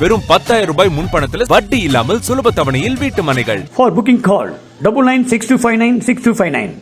வெறும் பத்தாயிரம் ரூபாய் முன்பணத்துல வட்டி இல்லாமல் சுலப தவணையில் வீட்டு மனைகள் For booking call double nine six two five nine six two five nine.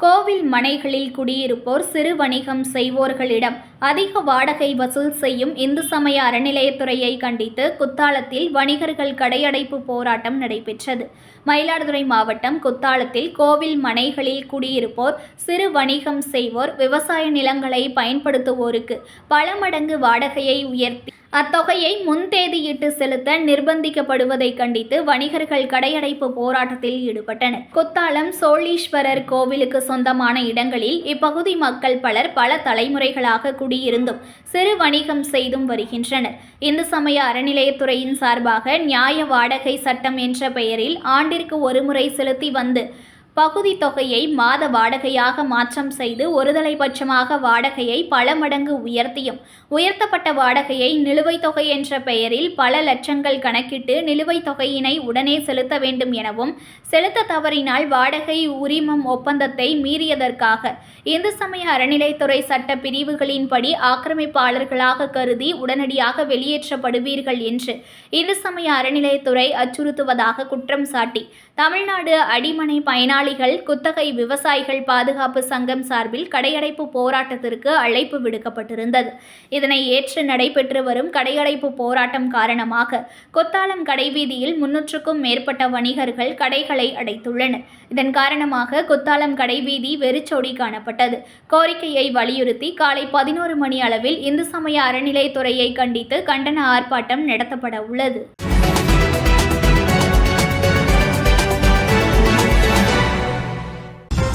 கோவில் மனைகளில் குடியிருப்போர் சிறு வணிகம் செய்வோர்களிடம் அதிக வாடகை வசூல் செய்யும் இந்து சமய அறநிலையத்துறையை கண்டித்து குத்தாலத்தில் வணிகர்கள் கடையடைப்பு போராட்டம் நடைபெற்றது. மயிலாடுதுறை மாவட்டம் குத்தாலத்தில் கோவில் மனைகளில் குடியிருப்போர் சிறு வணிகம் செய்வோர் விவசாய நிலங்களை பயன்படுத்துவோருக்கு பல மடங்கு வாடகையை உயர்த்தி அத்தொகையை முன்தேதியிட்டு செலுத்த நிர்பந்திக்கப்படுவதை கண்டித்து வணிகர்கள் கடையடைப்பு போராட்டத்தில் ஈடுபட்டனர். கொத்தாளம் சோழீஸ்வரர் கோவிலுக்கு சொந்தமான இடங்களில் இப்பகுதி மக்கள் பலர் பல தலைமுறைகளாக குடியிருந்தும் சிறு வணிகம் செய்தும் வருகின்றனர். இந்து சமய அறநிலையத்துறையின் சார்பாக நியாய வாடகை சட்டம் என்ற பெயரில் ஆண்டிற்கு ஒருமுறை செலுத்தி வந்து பகுதி தொகையை மாத வாடகையாக மாற்றம் செய்து ஒருதலைபட்சமாக வாடகையை பல மடங்கு உயர்த்தியும். உயர்த்தப்பட்ட வாடகையை நிலுவைத் தொகை என்ற பெயரில் பல லட்சங்கள் கணக்கிட்டு நிலுவைத் தொகையினை உடனே செலுத்த வேண்டும் எனவும் செலுத்த தவறினால் வாடகை உரிமம் ஒப்பந்தத்தை மீறியதற்காக. இந்து சமய அறநிலைத்துறை சட்ட பிரிவுகளின்படி ஆக்கிரமிப்பாளர்களாக கருதி உடனடியாக வெளியேற்றப்படுவீர்கள் என்று இந்து சமய அறநிலையத்துறை அச்சுறுத்துவதாக குற்றம் சாட்டி. தமிழ்நாடு அடிமனை பயனாளிகள் குத்தகை விவசாயிகள் பாதுகாப்பு சங்கம் சார்பில் கடையடைப்பு போராட்டத்திற்கு அழைப்பு விடுக்கப்பட்டிருந்தது. இதனை ஏற்று நடைபெற்று வரும் கடையடைப்பு போராட்டம் காரணமாக கொத்தாலம் கடைவீதியில் முன்னூற்றுக்கும் மேற்பட்ட வணிகர்கள் கடைகளை அடைத்துள்ளனர். இதன் காரணமாக கொத்தாளம் கடைவீதி வெறிச்சோடி காணப்பட்டது. கோரிக்கையை வலியுறுத்தி காலை பதினோரு மணி அளவில் இந்து சமய அறநிலைத்துறையை கண்டித்து கண்டன ஆர்ப்பாட்டம் நடத்தப்பட உள்ளது.